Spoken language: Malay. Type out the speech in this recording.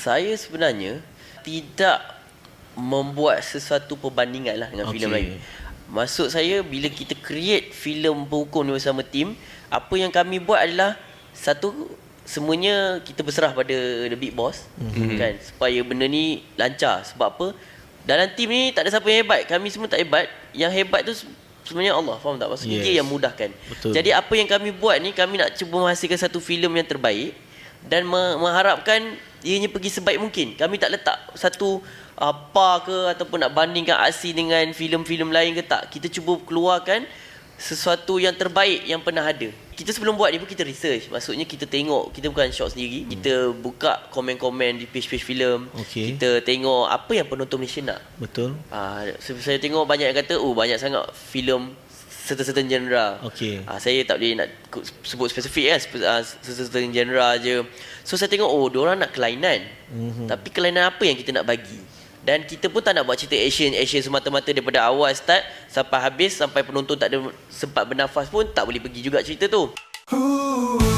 Saya sebenarnya tidak membuat sesuatu perbandingan lah dengan Okey. filem lain. Maksud saya bila kita create filem berhukum ni bersama tim, apa yang kami buat adalah satu semuanya kita berserah pada the big boss mm-hmm. kan supaya benda ni lancar sebab apa dalam tim ni tak ada siapa yang hebat kami semua tak hebat yang hebat tu sebenarnya Allah faham tak maksudnya Yes. dia yang mudahkan Betul. jadi apa yang kami buat ni kami nak cuba menghasilkan satu filem yang terbaik dan me- mengharapkan ianya pergi sebaik mungkin kami tak letak satu apa ke ataupun nak bandingkan aksi dengan filem-filem lain ke tak kita cuba keluarkan sesuatu yang terbaik yang pernah ada. Kita sebelum buat ni pun kita research. Maksudnya kita tengok, kita bukan shot sendiri. Hmm. Kita buka komen-komen di page-page filem. Okey. Kita tengok apa yang penonton Malaysia nak. Betul. Ah, uh, saya tengok banyak yang kata, oh banyak sangat filem certain-certain genre. Okey. Ah, saya tak boleh nak sebut spesifik kan, spe- ah, certain genre je. So saya tengok, oh diorang nak kelainan. Mhm. Tapi kelainan apa yang kita nak bagi? Dan kita pun tak nak buat cerita action action semata-mata daripada awal start sampai habis sampai penonton tak ada sempat bernafas pun tak boleh pergi juga cerita tu. Ooh,